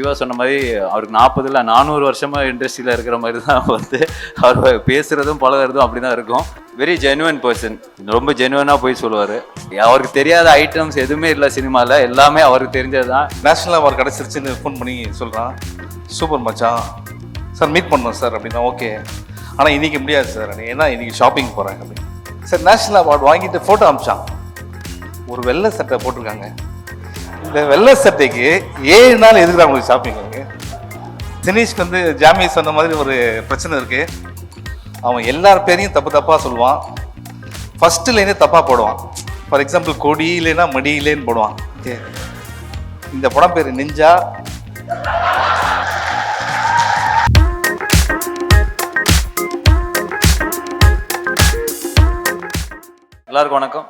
சிவா சொன்ன மாதிரி அவருக்கு நாற்பதுல நானூறு வருஷமா இண்டஸ்ட்ரியில் இருக்கிற மாதிரி தான் வந்து அவர் பேசுறதும் பழகுறதும் அப்படி தான் இருக்கும். வெரி ஜெனுவன் பர்சன் ரொம்ப ஜெனுவனாக போய் சொல்லுவார். அவருக்கு தெரியாத ஐட்டம்ஸ் எதுவுமே இல்லை சினிமாவில் எல்லாமே அவருக்கு தெரிஞ்சது தான் நேஷனல் அவார்டு கிடச்சிருச்சுன்னு ஃபோன் பண்ணி சொல்கிறான் சூப்பர் மச்சான். சார் மீட் பண்ணோம் சார் அப்படின்னா ஓகே ஆனால் இன்றைக்கி முடியாது சார் ஏன்னா இன்றைக்கி ஷாப்பிங் போகிறாங்க அப்படின்னு. சார் நேஷனல் அவார்டு வாங்கிட்டு ஃபோட்டோ அமிச்சான் ஒரு வெள்ளை சட்டை போட்டிருக்காங்க. இந்த வெள்ளை சட்டைக்கு ஏழு நாள் எதுக்கு அவங்களுக்கு ஷாப்பிங் இருக்கு தினேஷ்க்கு வந்து ஜாமி சொன்ன மாதிரி ஒரு பிரச்சனை இருக்கு. அவன் எல்லார் பேரையும் தப்பு தப்பாக சொல்லுவான். ஃபர்ஸ்ட் லைனே தப்பாக போடுவான். ஃபார் எக்ஸாம்பிள் கொடி இல்லைன்னா மடி இல்லைன்னு போடுவான். ஓகே. இந்த படம் பேர் நெஞ்சா. எல்லாருக்கும் வணக்கம்.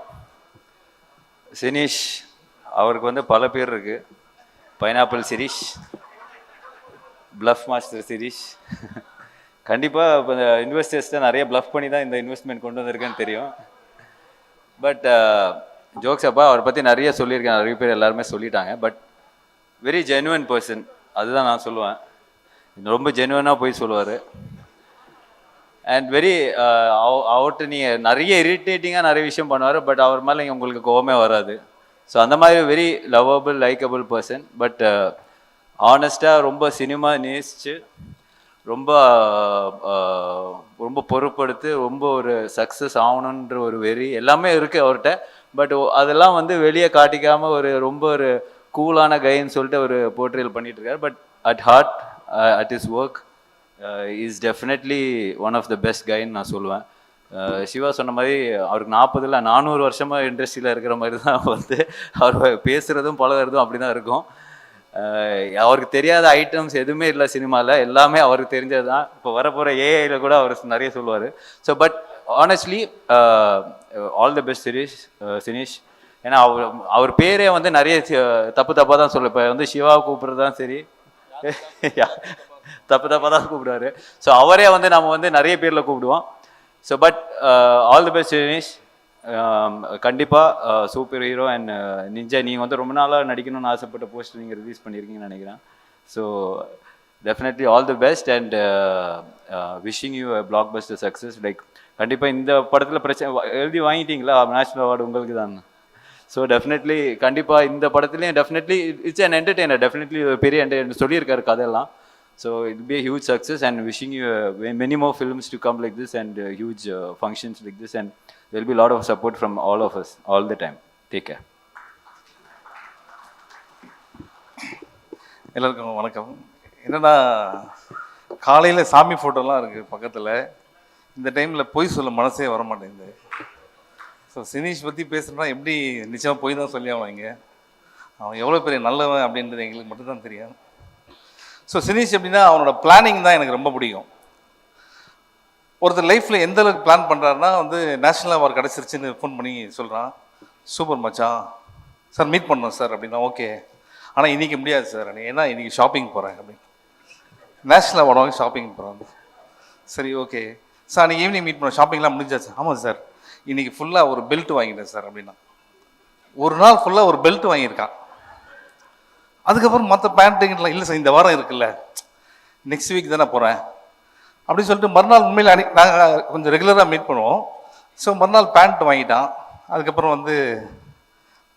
சினீஷ் அவருக்கு வந்து பல பேர் இருக்கு. Pineapple Sirish bluff master Sirish கண்டிப்பாக இப்போ இந்த இன்வெஸ்டர்ஸ்ட்டு நிறைய ப்ளஃப் பண்ணி தான் இந்த இன்வெஸ்ட்மெண்ட் கொண்டு வந்திருக்கேன்னு தெரியும். பட் ஜோக்ஸ் uh, அப்பா அவரை பற்றி நிறைய சொல்லியிருக்கேன். நிறைய பேர் எல்லாருமே சொல்லிட்டாங்க. பட் வெரி ஜெனுவன் பர்சன் அதுதான் நான் சொல்லுவேன். ரொம்ப ஜெனுவனாக போய் சொல்லுவார். Uh, அண்ட் வெரி அவர்கிட்ட நீங்கள் நிறைய இரிட்டேட்டிங்காக நிறைய விஷயம் பண்ணுவார். பட் அவர் மேலே உங்களுக்கு கோவமே வராது. ஸோ அந்த மாதிரி very lovable likable person but ஆனஸ்டாக ரொம்ப சினிமா நேசித்து ரொம்ப uh, uh, ரொம்ப பொறுப்படுத்து ரொம்ப ஒரு சக்ஸஸ் ஆகணுன்ற ஒரு வெறி எல்லாமே இருக்குது அவர்கிட்ட. பட் அதெல்லாம் வந்து வெளியே காட்டிக்காமல் ஒரு ரொம்ப ஒரு கூலான கைன்னு சொல்லிட்டு ஒரு போர்ட்ரியல் பண்ணிட்டு இருக்காரு but at heart at is work is definitely one of the best கைன்னு நான் சொல்லுவேன். சிவா சொன்ன மாதிரி அவருக்கு நாற்பதுல நானூறு வருஷமாக இண்டஸ்ட்ரியில் இருக்கிற மாதிரி தான் வந்து அவர் பேசுகிறதும் பழகுறதும் அப்படி தான் இருக்கும் அவருக்கு தெரியாத ஐட்டம்ஸ் எதுவுமே இல்லை சினிமாவில் எல்லாமே அவருக்கு தெரிஞ்சது தான் இப்போ வரப்போகிற ஏஐயில் கூட அவர் நிறைய சொல்லுவார். So but honestly all the best Sirish Sinish ஏன்னா அவர் அவர் பேரே வந்து நிறைய தப்பு தப்பாக தான் சொல்லு இப்போ வந்து சிவாவை கூப்பிட்றது தான் சரி. தப்பு தப்பாக தான் கூப்பிடுவாரு. ஸோ அவரே வந்து நம்ம வந்து நிறைய பேரில் கூப்பிடுவோம். So but all the best Dinesh கண்டிப்பாக சூப்பர் ஹீரோ அண்ட் நிஞ்சா நீங்கள் வந்து ரொம்ப நாளாக நடிக்கணும்னு ஆசைப்பட்ட போஸ்ட் நீங்கள் ரிலீஸ் பண்ணியிருக்கீங்கன்னு நினைக்கிறேன். So definitely all the best and wishing you blockbuster success like கண்டிப்பாக இந்த படத்தில் பிரச்சனை எழுதி வாங்கிட்டீங்களா? நேஷ்னல் அவார்டு உங்களுக்கு தான். ஸோ டெஃபினெட்லி கண்டிப்பாக இந்த படத்துலேயும் definitely it's and entertainer definitely பெரிய என்டர்டெய்னர் சொல்லியிருக்காரு கதையெல்லாம். So it be a huge success and wishing you uh, many more films to come like this and uh, huge uh, functions like this and there will be a lot of support from all of us all the time. Take care. எல்லாருக்கும் வணக்கம். என்னன்னா காலையில் சாமி ஃபோட்டோலாம் இருக்குது பக்கத்தில். இந்த டைமில் பொய் சொல்ல மனசே வர மாட்டேங்குது ஸோ சினீஷ் பற்றி பேசுகிறனா எப்படி நிச்சயமாக பொய் தான் சொல்லி அவன் இங்கே? அவன் எவ்வளோ பெரிய நல்லவன் அப்படின்றது எங்களுக்கு மட்டும்தான் தெரியும். ஸோ சினீஷ் எப்படின்னா அவனோட பிளானிங் தான் எனக்கு ரொம்ப பிடிக்கும். ஒருத்தர் லைஃப்பில் எந்த அளவுக்கு பிளான் பண்ணுறாருன்னா வந்து நேஷ்னல் அவார்டு கிடச்சிருச்சுன்னு ஃபோன் பண்ணி சொல்கிறான் சூப்பர் மச்சான். சார் மீட் பண்ணோம் சார் அப்படின்னா ஓகே ஆனால் இன்றைக்கி முடியாது சார் ஏன்னா இன்றைக்கி ஷாப்பிங் போகிறேன் அப்படின்னு. நேஷ்னல் அவார்டு வாங்கி ஷாப்பிங் போகிறாங்க சரி ஓகே சார் அன்றைக்கி ஈவினிங் மீட் பண்ண ஷாப்பிங்லாம் முடிஞ்சாச்சு. ஆமாம் சார் இன்றைக்கி ஃபுல்லாக ஒரு பெல்ட் வாங்கிட்டேன் சார் அப்படின்னா. ஒரு நாள் ஃபுல்லாக ஒரு பெல்ட் வாங்கியிருக்கான். அதுக்கப்புறம் மற்ற பேண்ட்டுங்கெல்லாம் இல்லை சார் இந்த வாரம் இருக்குல்ல. நெக்ஸ்ட் வீக் தானே போகிறேன் அப்படின்னு சொல்லிட்டு மறுநாள் உண்மையில் அன்னைக்கு நாங்கள் கொஞ்சம் ரெகுலராக மீட் பண்ணுவோம். ஸோ மறுநாள் பேண்ட் வாங்கிட்டான். அதுக்கப்புறம் வந்து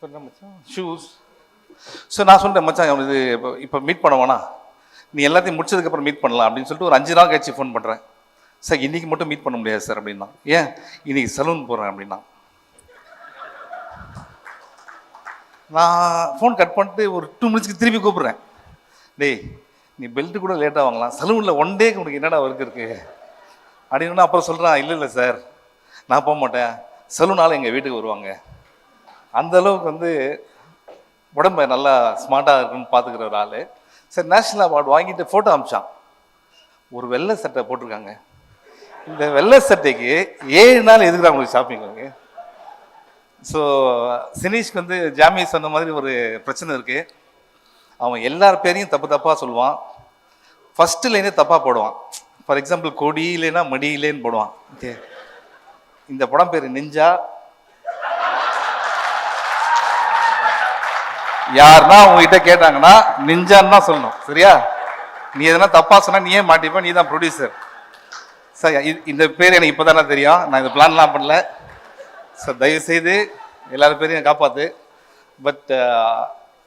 என்ன மச்சான்? ஷூஸ் ஸோ நான் சொல்லிட்டேன் மச்சான் அவன் இது இப்போ இப்போ மீட் பண்ண நீ எல்லாத்தையும் முடிச்சதுக்கப்புறம் மீட் பண்ணலாம். அப்படின்னு சொல்லிட்டு ஒரு அஞ்சு நாள் கழிச்சு ஃபோன் பண்ணுறேன் சார் இன்றைக்கி மட்டும் மீட் பண்ண முடியாது சார் அப்படின்னா ஏன்? இன்றைக்கி சலூன் போகிறேன் அப்படின்னா நான் ஃபோன் கட் பண்ணிட்டு ஒரு டூ மினிட்ஸ்க்கு திருப்பி கூப்பிட்றேன். டேய் நீ பெல்ட் கூட லேட்டாக வாங்கலாம். சலூனில் ஒன் டேக்கு உனக்கு என்னடா ஒர்க் இருக்கு? அப்படின்னு அப்புறம் சொல்கிறான் இல்லை இல்லை சார் நான் போக மாட்டேன். சலூனால் எங்கள் வீட்டுக்கு வருவாங்க. அந்த அளவுக்கு வந்து உடம்ப நல்லா ஸ்மார்ட்டாக இருக்குன்னு பார்த்துக்கிற ஒரு ஆள். சரி நேஷ்னல் அவார்டு வாங்கிட்டு ஃபோட்டோ அமிச்சான் ஒரு வெள்ளை சட்டை போட்டிருக்காங்க. இந்த வெள்ளை சட்டைக்கு ஏழு நாள் எதுக்குறாங்க உங்களுக்கு ஷாப்பிங் ஸோ சினீஷ்க்கு வந்து ஜாமி சொன்ன மாதிரி ஒரு பிரச்சனை இருக்குது அவன் எல்லார் பேரையும் தப்பு தப்பாக சொல்லுவான். லைனே தப்பாக போடுவான். ஃபார் எக்ஸாம்பிள் கொடி இல்லைன்னா மடி இல்லைன்னு போடுவான். ஓகே இந்த படம் பேர் நெஞ்சா யாருன்னா உங்ககிட்ட கேட்டாங்கன்னா நிஞ்சான்னு தான் சொல்லணும். சரியா? நீ எதனா தப்பா சொன்னா நீயே மாட்டிப்ப நீ தான் ப்ரொடியூசர் சார் இந்த பேர் எனக்கு இப்போ தானே தெரியும். நான் இந்த பிளான்லாம் பண்ணல. சார் தயவுசெய்து எல்லாரும் பேரையும் காப்பாத்து. பட்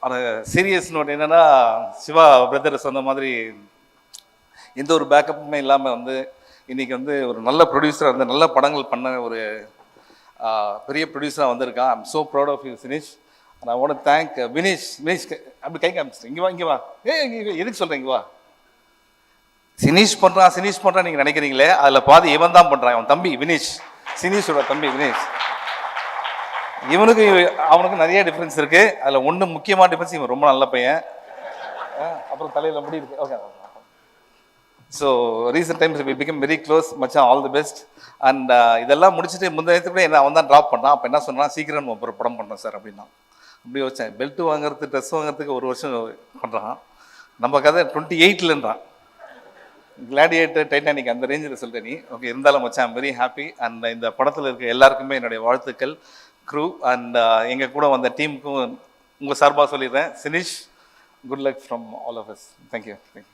ஆனால் சீரியஸ் நோட் என்னென்னா சிவா பிரதர் சொன்ன மாதிரி எந்த ஒரு பேக்கப்புமே இல்லாமல் வந்து இன்றைக்கி வந்து ஒரு நல்ல ப்ரொடியூசராக வந்து நல்ல படங்கள் பண்ண ஒரு பெரிய ப்ரொடியூசராக வந்திருக்கான். I'm so proud of you Sinish நான் ஒன்று தேங்க் வினேஷ் வினேஷ் அப்படி கை காமிச்சிட்டேன். இங்கே வா இங்கே வா. ஏ இங்கே எதுக்கு சொல்கிறேன் இங்கே வா. சினிஷ் பண்ணுறான் சினிஷ் பண்ணுறான் நீங்கள் நினைக்கிறீங்களே? அதில் பாதி இவன் தான் பண்ணுறான் அவன் தம்பி வினேஷ் சினிஷோட தம்பி வினேஷ் இவனுக்கு அவனுக்கு நிறைய டிஃப்ரென்ஸ் இருக்கு. அதில் ஒன்று முக்கியமான டிஃப்ரென்ஸ் இவன் ரொம்ப நல்ல பையன். அப்புறம் தலையில் முடி இருக்கு. Okay so recent times we become very close மச்சான் ஆல் தி பெஸ்ட் அண்ட் இதெல்லாம் முடிச்சுட்டு முந்தைய கூட என்ன அவன் தான் ட்ராப் பண்ணான். அப்போ என்ன சொன்னான் சீக்கிரம் நம்ம ஒரு படம் பண்ணுறோம் சார் அப்படின்னா. அப்படி வச்சேன் பெல்ட் வாங்குறது ட்ரெஸ் வாங்குறதுக்கு ஒரு வருஷம் பண்ணுறான் நம்ம கதை டுவெண்ட்டி எயிட்லன்றான் கிளாடியேட்டர் டைட்டானிக் அந்த ரேஞ்சில் சொல்லிட்டேன் நீ. ஓகே இருந்தாலும் மச்சான் வெரி ஹாப்பி அண்ட் இந்த படத்தில் இருக்க எல்லாருக்குமே என்னுடைய வாழ்த்துக்கள். க்ரூ அண்ட் எங்கள் கூட வந்த டீமுக்கும் உங்கள் சார்பாக சொல்லிடுறேன். Sinish good luck from all of us thank you thank you